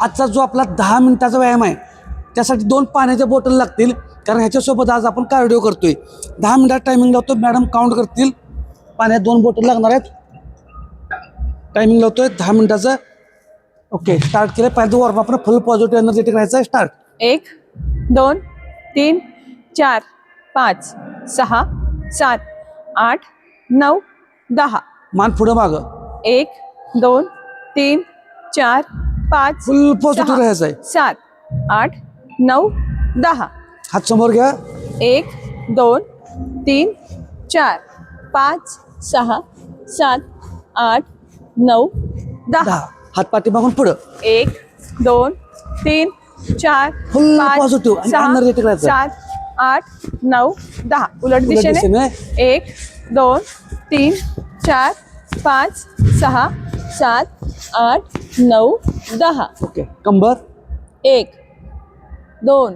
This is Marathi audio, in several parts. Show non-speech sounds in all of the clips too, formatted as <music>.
आजचा जो आपला दहा मिनिटाचा व्यायाम आहे त्यासाठी दोन पाण्याच्या बॉटल लागतील कारण ह्याच्यासोबत आज आपण कार्डिओ करतोय. दहा मिनिटात टायमिंग लावतो मॅडम काउंट करतील. पाण्यात दोन बॉटल लागणार आहेत. टायमिंग लावतोय दहा मिनिटाचं. ओके स्टार्ट केलं पाहिजे वॉर्म आपण फुल पॉझिटिव्ह एनर्जेटिक राहायचं आहे. स्टार्ट एक दोन तीन चार पाच सहा सात आठ नऊ दहा. मान पुढं मागं. एक दोन तीन चार पाच फुल पॉझिटिव्ह सहा, राहायचं आहे सात आठ नऊ दहा. हात समोर घ्या. एक दोन तीन चार पाच सहा सात आठ नऊ दहा. दहा. हात पाठी मागून पुढं. एक दोन तीन चार Full पाच positive आणि सहा energetic राहायचं. सात आठ नऊ दहा. उलट उलट दिशेने. दिशेने. एक दोन तीन चार पाच सहा सात आठ नऊ दहा. ओके. कंबर? एक दोन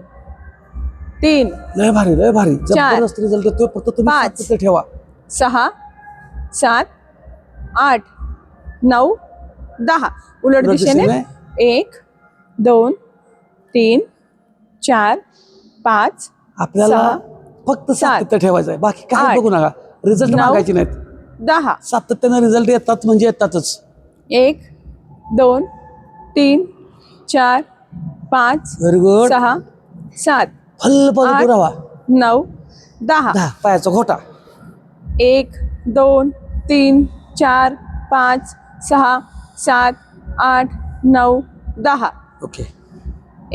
तीन लय भारी लय भारी. चार. जबरदस्त रिझल्ट फक्त तुम्ही पाच. सातत्य ठेवा? सहा सात आठ नऊ दहा. उलट उलट दिशेने दिशेने. एक दोन तीन चार पाच आपल्याला सहा, फक्त सात, सातत्य ठेवायचं आहे बाकी आठ, बघू नका. रिझल्ट नऊ, मागायचे नाहीत. दहा. सातत्याने रिझल्ट येतात म्हणजे येतातच. एक दोन तीन चार पाच व्हेरी गुड सहा सात फुल पॉझिटिव्ह राहा नऊ दहा. दहा. पायाचा घोटा. एक दोन तीन चार पाच सहा सात आठ नऊ दहा. ओके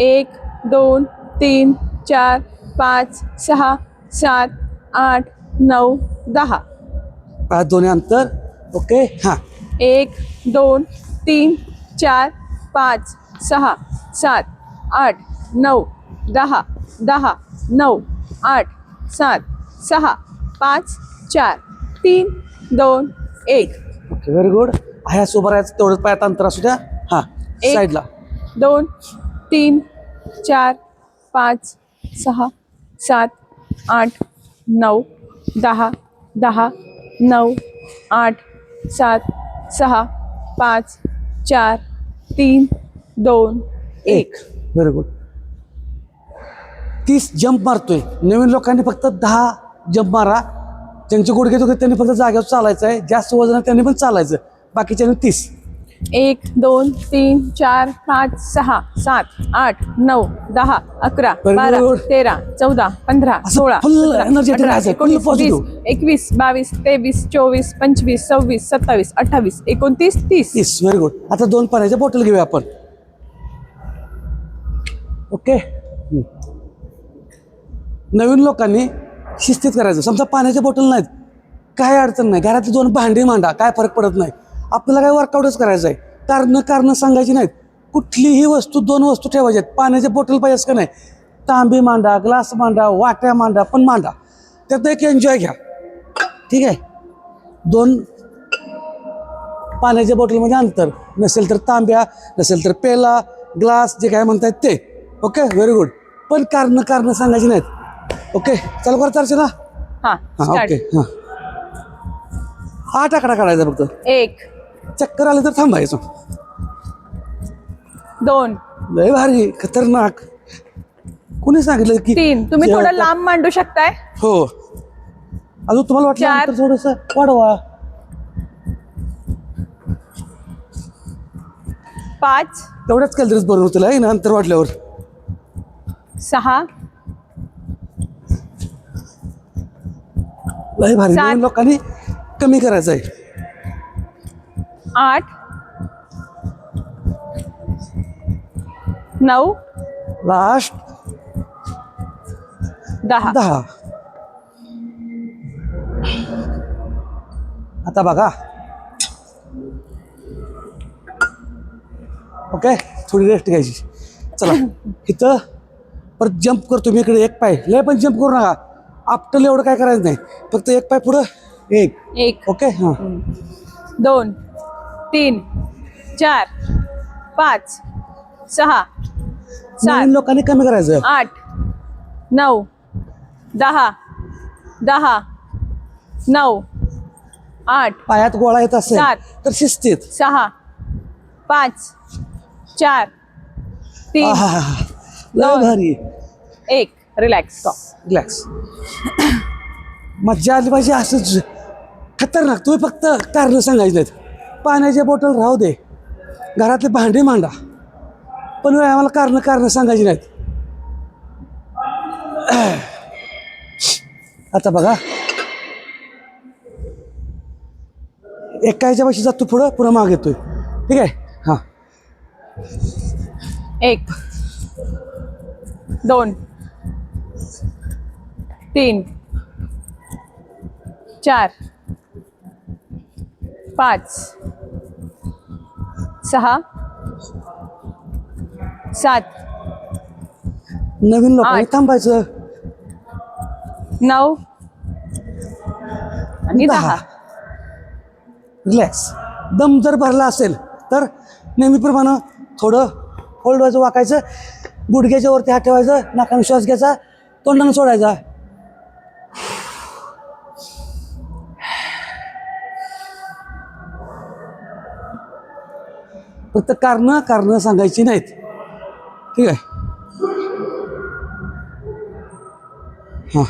एक दोन तीन चार पाच सहा सात आठ नऊ दहा. पायात दोन्ही अंतर. ओके? हां. एक दोन तीन चार पाच सहा सात आठ नऊ दहा दहा नऊ आठ सात सहा पाच चार तीन दोन एक. ओके व्हेरी गुड ह्या उभं राहायचं तेवढंच पायात अंतर असू द्या. हां एक. साईडला दोन तीन चार पाच सहा सात आठ नऊ दहा दहा नऊ आठ सात सहा पाच चार तीन दोन एक. व्हेरी गुड तीस जंप मारतोय. नवीन लोकांनी फक्त दहा जंप मारा. ज्यांचे गुडघे दुखत त्यांनी फक्त जागेवर चालायचं आहे जास्त वजन त्यांनी पण चालायचं. बाकीच्यांनी तीस. एक दोन तीन चार पाच सहा सात आठ नऊ दहा अकरा बारा. तेरा चौदा पंधरा सोळा एकोणीस वीस. एकवीस बावीस तेवीस चोवीस पंचवीस सव्वीस सत्तावीस अठ्ठावीस एकोणतीस तीस. तीस व्हेरी गुड आता दोन पाण्याच्या बॉटल घेऊया आपण. ओके. नवीन लोकांनी शिस्तीत करायचं. समजा पाण्याच्या बॉटल नाहीत. काय अडचण नाही. घरातली दोन भांडी मांडा. काय फरक पडत नाही. आपल्याला काय वर्कआउटच करायचं आहे? कारण कारण सांगायची नाहीत. कुठलीही वस्तू दोन वस्तू ठेवायच्या आहेत. पाण्याच्या बॉटल पाहिजे का नाही? तांबी मांडा ग्लास मांडा वाट्या मांडा पण मांडा. त्यात एक एन्जॉय घ्या. ठीक आहे? दोन पाण्याच्या बॉटलमध्ये अंतर. नसेल तर तांब्या नसेल तर पेला ग्लास जे काय म्हणतायत ते. ओके व्हेरी गुड पण कारण कारण सांगायची नाहीत. ओके चालू करा चारशे ना? हा हां. ओके हां. आठ आकडा काढायचा फक्त. एक. चक्कर आले तर थांबायचं. दोन. लय भारी खतरनाक. कोणी सांगितलं की तीन. तुम्ही जेव्हा- थोडं लांब मांडू शकताय? हो. अजून तुम्हाला वाटलं चार. अंतर थोडस वाढवा. पाच. तेवढ्याच कॅलरीज बरोबर तुला आहे ना? अंतर वाढल्यावर. सहा. लय भारी. सात. नवीन लोकांनी कमी करायचं आहे आठ. नऊ. लास्ट. दहा. दहा. आता बघा. ओके थोडी रेस्ट घ्यायची. चला इथं परत जंप करतो मी इकडे एक पाय. लय पण जंप करू नका. आपटल एवढं काय करायचं नाही. फक्त एक पाय पुढं एक. एक. ओके? हां. दोन. तीन चार पाच सहा सात लोकांनी कमी करायचं. आठ नऊ दहा दहा नऊ आठ पायात गोळा येत असेल सात. तर शिस्तीत. सहा पाच चार तीन आहा, लय दोन. भारी. एक रिलॅक्स रिलॅक्स मज्जा आली पाहिजे असंच. खतरनाक. तुम्ही फक्त कारण सांगायचे नाहीत पाण्याची बॉटल राहू दे. घरातले भांडे मांडा. पण आम्हाला कारण कारणं सांगायची नाहीत. <clears throat> आता बघा. एका ह्याच्या जातो पुढं पुन्हा माग येतोय. ठीक आहे? हां. एक दोन तीन चार पाच. सहा. सात. नवीन लोकांनी. थांबायचं. नऊ. आणि दहा. दहा. रिलॅक्स दम जर भरला असेल तर नेहमीप्रमाणे थोडं होल्ड व्हायचं वाकायचं गुडघ्याच्या वरती हात ठेवायचं नाकाने श्वास घ्यायचा तोंडानं सोडायचा. फक्त कारण कारण सांगायची नाहीत. ठीक आहे? हां.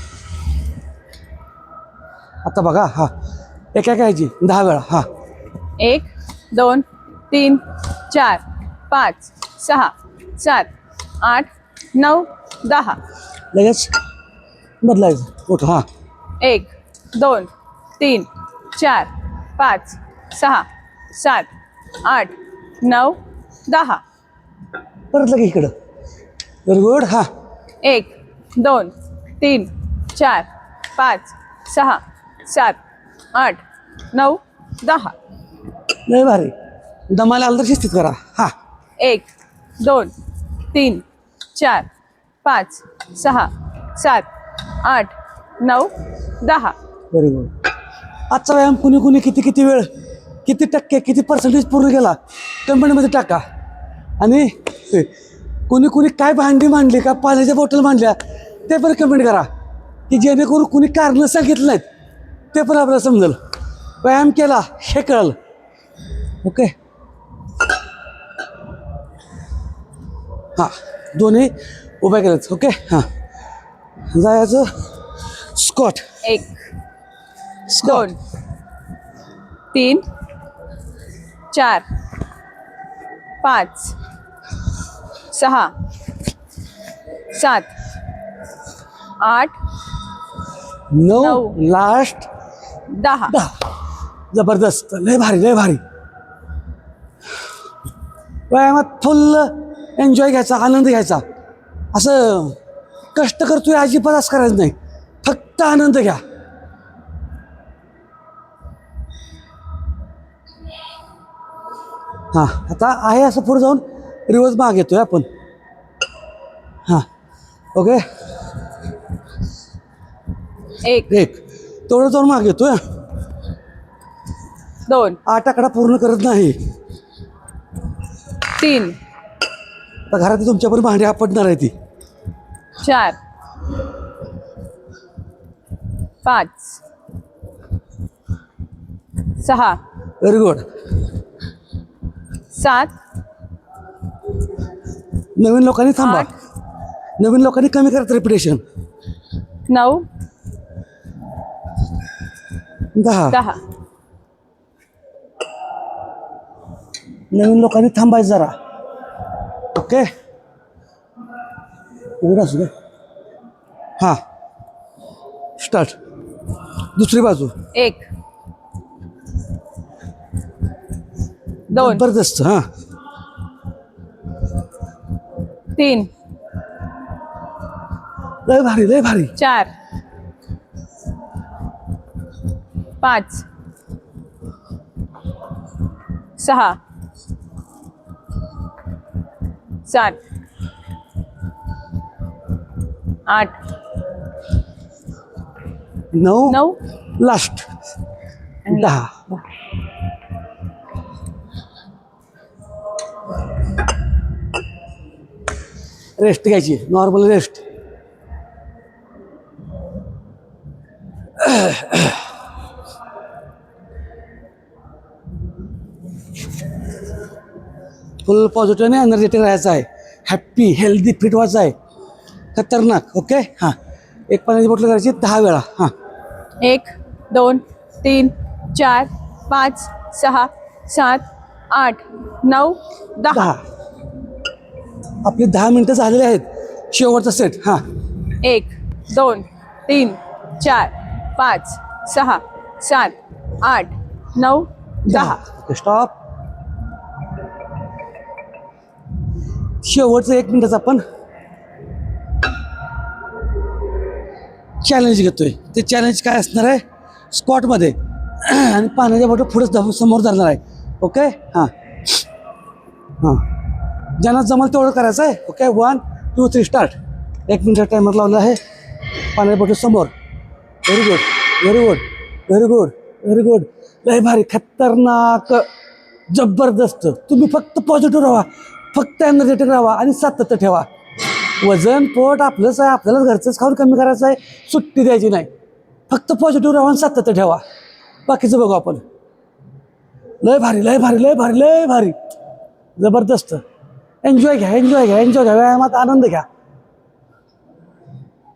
आता बघा हा. एका घ्यायची दहा वेळा हा. एक दोन तीन चार पाच सहा सात आठ नऊ दहा. लगेच बदलायचं. ओके हां. एक दोन तीन चार पाच सहा सात आठ नऊ दहा. परत लगे इकडं. व्हेरी गुड हां. एक दोन तीन चार पाच सहा सात आठ नऊ दहा. लय भारी. दमाला आलं तर शिस्तीत करा. हा. एक दोन तीन चार पाच सहा सात आठ नऊ दहा. व्हेरी गुड आजचा व्यायाम कुणी कुणी किती किती वेळ? किती टक्के किती पर्सेंटेज पूर्ण केला कंपनीमध्ये टाका. आणि कोणी कुणी काय भांडी मांडली का पाण्याच्या बॉटल मांडल्या ते पण कमेंट करा. की जेणेकरून कुणी कारणं सांगितलं नाहीत ते पण आपल्याला समजेल. व्यायाम केला हे कळलं. ओके हां दोन्ही उभ्या केल्याच ओके हां. जायचं. स्कॉट एक स्कॉट तीन चार पाच सहा सात आठ नऊ नऊ. लास्ट दहा. दहा. जबरदस्त. लय भारी लय भारी. व्यायामात फुल एन्जॉय घ्यायचा आनंद घ्यायचा. असं कष्ट करतोय अजिबात असं करायचं नाही. फक्त आनंद घ्या. हां आता आहे असं पुढे जाऊन रिवर्स माग येतोय आपण. हां ओके एक. एक. तेवढं जाऊन माग येतोय दोन. आठ आकडा पूर्ण करत नाही. तीन. तर घरात तुमच्यापर्यंत भांडी आपटणार आहे ती. चार. पाच. सहा. व्हेरी गुड सात. नवीन लोकांनी थांबा. आठ. नवीन लोकांनी कमी करत रेप्युटेशन नऊ. दहा. दहा. नवीन लोकांनी थांबायचं जरा. ओके? उघड असू दे हां. स्टार्ट दुसरी बाजू. एक. दोन. जबरदस्त हां. तीन. लय भारी लय भारी. चार. पाच. सहा. सात. आठ. नऊ. नऊ. लास्ट. आणि दहा. रेस्ट घ्यायची नॉर्मल रेस्ट फुल पॉझिटिव्ह आणि एनर्जेटिक राहायचं आहे. हॅप्पी हेल्दी फिट व्हायचं आहे. खतरनाक ओके हां. एक पाण्याची बॉटल करायची दहा वेळा हां. एक दोन तीन चार पाच सहा सात आठ नऊ दहा. दहा. आपली दहा मिनटं झालेली आहेत. शेवटचा सेट हां. एक दोन तीन चार पाच सहा सात आठ नऊ दहा. स्टॉप शेवटचं एक मिनिटाचं आपण चॅलेंज घेतोय. ते चॅलेंज काय असणार आहे? स्पॉटमध्ये <clears throat> आणि पाण्याच्या बॉटल पुढेच समोर धरणार आहे. ओके हां. हां. ज्यांना जमल तेवढं करायचं आहे okay one two three start एक मिनिट टायमर लावला आहे. पाण्याच्या बॉटल समोर. Very good very good very good very good लय भारी खतरनाक जबरदस्त. तुम्ही फक्त पॉझिटिव्ह राहा. फक्त एनर्जेटिक राहा आणि सातत्य ठेवा. वजन पोट आपलंच आहे आपल्यालाच घरचंच खाऊन कमी करायचं आहे. सुट्टी द्यायची नाही. फक्त पॉझिटिव्ह राहा आणि सातत्य ठेवा. बाकीचं बघू आपण. लय भारी लय भारी लय भारी लय भारी. जबरदस्त. एन्जॉय घ्या एन्जॉय घ्या एन्जॉय घ्या व्यायामात आनंद घ्या.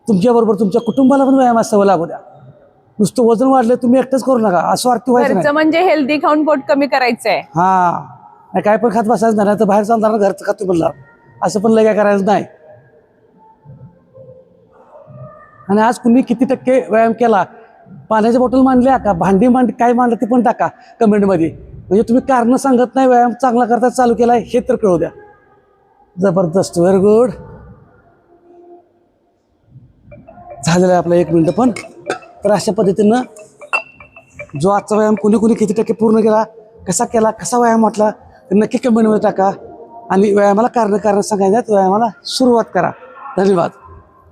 तुमच्याबरोबर तुमच्या कुटुंबाला पण व्यायामात सवय लागू द्या. नुसतं वजन वाढलं तुम्ही एकटंच करू नका. असं वाटतं व्हायचं म्हणजे हेल्दी खाऊन पोट कमी करायचंय. हा. नाही काय पण खात बसायचं नाही तर बाहेर चालणार घरचं खातो म्हणलं. असं पण काय करायचं नाही. आणि आज कुणी किती टक्के व्यायाम केला? पाण्याच्या बॉटल मांडल्या का? भांडी मांड काय मांडलं ते पण टाका कमेंटमध्ये. म्हणजे तुम्ही कारणं सांगत नाही व्यायाम चांगला करता चालू केला हे तर कळू द्या. जबरदस्त व्हेरी गुड झालेलं आहे आपलं एक मिनटं पण. तर अशा पद्धतीनं जो आजचा व्यायाम कोणी कोणी किती टक्के पूर्ण केला कसा केला कसा व्यायाम वाटला तर नक्की कमेंटमध्ये टाका. आणि व्यायामाला कारण कारण सांगायच्यात व्यायामाला सुरुवात करा. धन्यवाद.